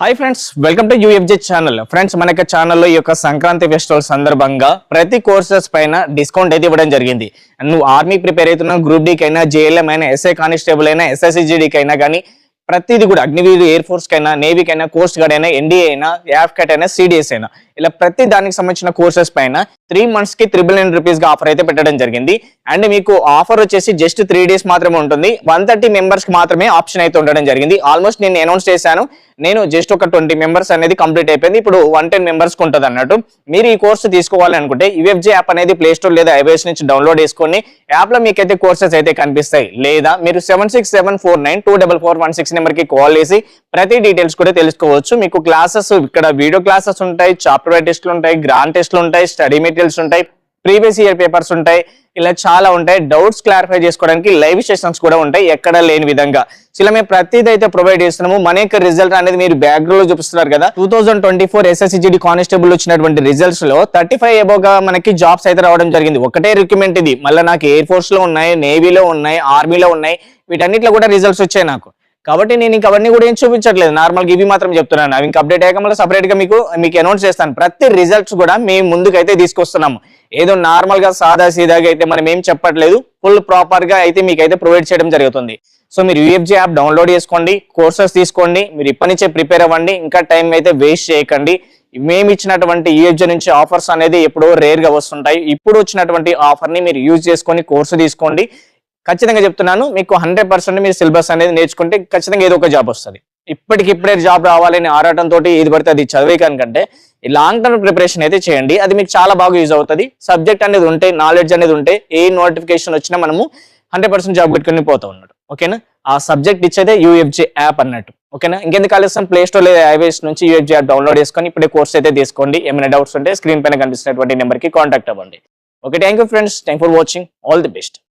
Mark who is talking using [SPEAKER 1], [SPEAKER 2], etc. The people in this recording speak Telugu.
[SPEAKER 1] Hi friends welcome to UFJ channel friends మన యొక్క ఛానల్లో ఈ యొక్క సంక్రాంతి ఫెస్టివల్ సందర్భంగా ప్రతి కోర్సెస్ పైన డిస్కౌంట్ అయితే ఇవ్వడం జరిగింది. నువ్వు ఆర్మీ ప్రిపేర్ అవుతున్న గ్రూప్ డీకి అయినా జేఎల్ఎం అయినా ఎస్ఐ కానిస్టేబుల్ అయినా ఎస్ఎస్సిజీడీకి అయినా కానీ ప్రతిది కూడా అగ్నివీరు ఎయిర్ ఫోర్స్ కైనా నేవీకి అయినా కోస్ట్ గార్డ్ అయినా ఎన్డీఏ అయినా యాఫ్కెట్ అయినా సిడిఎస్ అయినా. ఇలా ప్రతి దానికి సంబంధించిన కోర్సెస్ పైన త్రీ మంత్స్కి త్రిబుల్ నైన్ రూపీస్గా ఆఫర్ అయితే పెట్టడం జరిగింది. అండ్ మీకు ఆఫర్ వచ్చేసి జస్ట్ త్రీ డేస్ మాత్రమే ఉంటుంది. వన్ థర్టీ మెంబర్స్కి మాత్రమే ఆప్షన్ అయితే ఉండడం జరిగింది. ఆల్మోస్ట్ నేను అనౌన్స్ చేశాను. నేను జస్ట్ ఒక ట్వంటీ మెంబర్స్ అనేది కంప్లీట్ అయిపోయింది. ఇప్పుడు వన్ టెన్ మెంబర్స్కి ఉంటుంది అన్నట్టు. మీరు ఈ కోర్సు తీసుకోవాలి అనుకుంటే యాప్ అనేది ప్లే స్టోర్ లేదా ఐవేస్ నుంచి డౌన్లోడ్ చేసుకొని యాప్లో మీకైతే కోర్సెస్ అయితే కనిపిస్తాయి. లేదా మీరు seven six seven four nine two double four one six నెంబర్కి కాల్ చేసి ప్రతి డీటెయిల్స్ కూడా తెలుసుకోవచ్చు. మీకు క్లాసెస్ ఇక్కడ వీడియో క్లాసెస్ ఉంటాయి చాప్టర్ సాఫ్ట్వేర్ టెస్ట్లు ఉంటాయి గ్రాండ్ టెస్ట్లు ఉంటాయి స్టడీ మెటీరియల్స్ ఉంటాయి ప్రీవియస్ ఇయర్ పేపర్స్ ఉంటాయి ఇలా చాలా ఉంటాయి. డౌట్స్ క్లారిఫై చేసుకోవడానికి లైవ్ సెషన్స్ కూడా ఉంటాయి ఎక్కడ లేని విధంగా. ఇలా మేము ప్రతిదీ అయితే ప్రొవైడ్ చేస్తున్నాము. మన యొక్క రిజల్ట్ అనేది మీరు బ్యాక్గ్రౌండ్లో చూపిస్తున్నారు కదా. Two thousand twenty four SSC GD constable వచ్చినటువంటి రిజల్ట్స్లో థర్టీ ఫైవ్ ఎబోగా మనకి జాబ్స్ అయితే రావడం జరిగింది. ఒకటే రిక్రూట్మెంట్ ఇది. మళ్ళీ నాకు ఎయిర్ ఫోర్స్లో ఉన్నాయి నేవీలో ఉన్నాయి ఆర్మీలో ఉన్నాయి. వీటన్నిటిలో కూడా రిజల్ట్స్ వచ్చాయి నాకు. కాబట్టి నేను ఇంకా అవన్నీ కూడా ఏం చూపించట్లేదు. నార్మల్గా ఇవి మాత్రం చెప్తున్నాను. అవి ఇంకా అప్డేట్ అయ్యాక మళ్ళీ సపరేట్గా మీకు మీకు అనౌన్స్ చేస్తాను. ప్రతి రిజల్ట్స్ కూడా మేము ముందుకైతే తీసుకొస్తున్నాము. ఏదో నార్మల్గా సాదా సీదాగా అయితే మనం ఏం చెప్పట్లేదు. ఫుల్ ప్రాపర్గా అయితే మీకు అయితే ప్రొవైడ్ చేయడం జరుగుతుంది. సో మీరు యూఎఫ్జీ యాప్ డౌన్లోడ్ చేసుకోండి. కోర్సెస్ తీసుకోండి. మీరు ఇప్పటి నుంచే ప్రిపేర్ అవ్వండి. ఇంకా టైం అయితే వేస్ట్ చేయకండి. మేము ఇచ్చినటువంటి యూఎఫ్జీ నుంచి ఆఫర్స్ అనేది ఎప్పుడో రేర్గా వస్తుంటాయి. ఇప్పుడు వచ్చినటువంటి ఆఫర్ని మీరు యూజ్ చేసుకొని కోర్సు తీసుకోండి. ఖచ్చితంగా చెప్తున్నాను మీకు హండ్రెడ్ పర్సెంట్ మీరు సిలబస్ అనేది నేర్చుకుంటే ఖచ్చితంగా ఏదో ఒక జాబ్ వస్తుంది. ఇప్పటికిప్పుడే జాబ్ రావాలని ఆరాటంతో ఏది పడితే అది చదివే కనుకంటే లాంగ్ టర్మ్ ప్రిపరేషన్ అయితే చేయండి. అది మీకు చాలా బాగా యూజ్ అవుతుంది. సబ్జెక్ట్ అనేది ఉంటే నాలెడ్జ్ అనేది ఉంటే ఏ నోటిఫికేషన్ వచ్చినా మనము హండ్రెడ్ పర్సెంట్ జాబ్ పెట్టుకుని పోతూ ఉన్నాడు ఓకేనా ఆ సబ్జెక్ట్ ఇచ్చేదే యూఎఫ్జే యాప్ అన్నట్టు. ఓకేనా ఇంకెందుకు ఆలస్యం? ప్లే స్టోర్ లేదా ఐవేస్ నుంచి యూఎఫ్జి యాప్ డౌన్లోడ్ చేసుకొని ఇప్పుడే కోర్స్ అయితే తీసుకోండి. ఏమైనా డౌట్స్ ఉంటే స్క్రీన్ పైన కనిపిస్తున్నటువంటి నెంబర్కి కాంటాక్ట్ అవ్వండి. Okay thank you friends thank for watching all the best